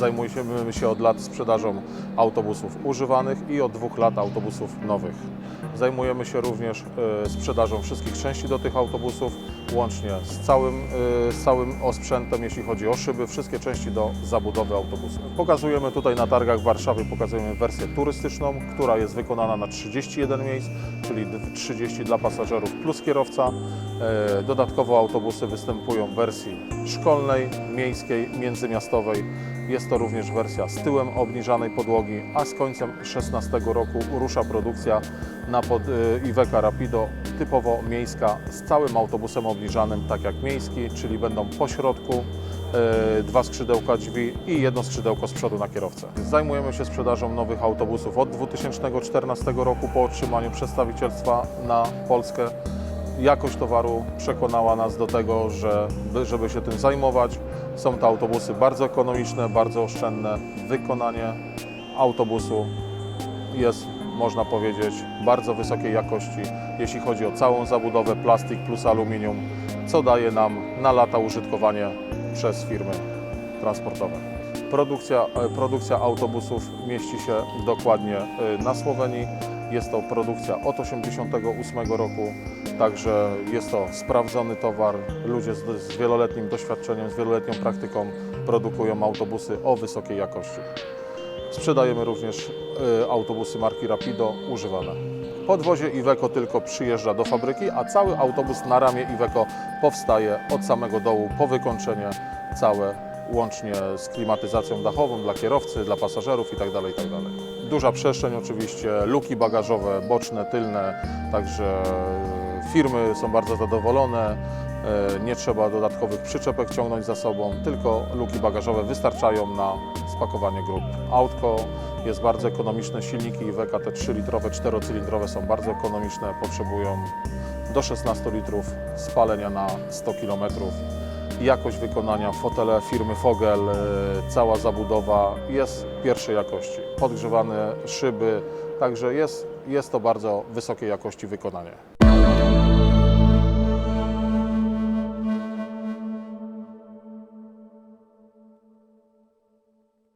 Zajmujemy się od lat sprzedażą autobusów używanych i od dwóch lat autobusów nowych. Zajmujemy się również e, sprzedażą wszystkich części do tych autobusów, łącznie z całym, e, z całym osprzętem, jeśli chodzi o szyby, wszystkie części do zabudowy autobusu. Pokazujemy tutaj na targach w Warszawie, pokazujemy wersję turystyczną, która jest wykonana na 31 miejsc, czyli 30 dla pasażerów plus kierowca. E, Dodatkowo autobusy występują w wersji szkolnej, miejskiej, międzymiastowej. Jest to również wersja z tyłem obniżanej podłogi, a z końcem 2016 roku rusza produkcja na pod, y, Iveca Rapido typowo miejska z całym autobusem obniżanym, tak jak miejski, czyli będą po środku y, dwa skrzydełka drzwi i jedno skrzydełko z przodu na kierowcę. Zajmujemy się sprzedażą nowych autobusów od 2014 roku po otrzymaniu przedstawicielstwa na Polskę jakość towaru przekonała nas do tego, że żeby się tym zajmować. Są to autobusy bardzo ekonomiczne, bardzo oszczędne. Wykonanie autobusu jest, można powiedzieć, bardzo wysokiej jakości, jeśli chodzi o całą zabudowę plastik plus aluminium, co daje nam na lata użytkowanie przez firmy transportowe. Produkcja, e, produkcja autobusów mieści się dokładnie e, na Słowenii. Jest to produkcja od 1988 roku, także jest to sprawdzony towar. Ludzie z, z wieloletnim doświadczeniem, z wieloletnią praktyką produkują autobusy o wysokiej jakości. Sprzedajemy również e, autobusy marki Rapido używane. Podwozie Iveco tylko przyjeżdża do fabryki, a cały autobus na ramię Iveco powstaje od samego dołu po wykończenie całe, łącznie z klimatyzacją dachową dla kierowcy, dla pasażerów itd. itd. Duża przestrzeń oczywiście, luki bagażowe, boczne, tylne, także firmy są bardzo zadowolone. E, Nie trzeba dodatkowych przyczepek ciągnąć za sobą, tylko luki bagażowe wystarczają na spakowanie grup. Autko jest bardzo ekonomiczne, silniki Iveco te 3-litrowe, 4-cylindrowe są bardzo ekonomiczne, potrzebują do 16 litrów spalenia na 100 km. Jakość wykonania, fotele firmy Fogel, e, cała zabudowa jest pierwszej jakości. Podgrzewane szyby, także jest, jest to bardzo wysokiej jakości wykonanie.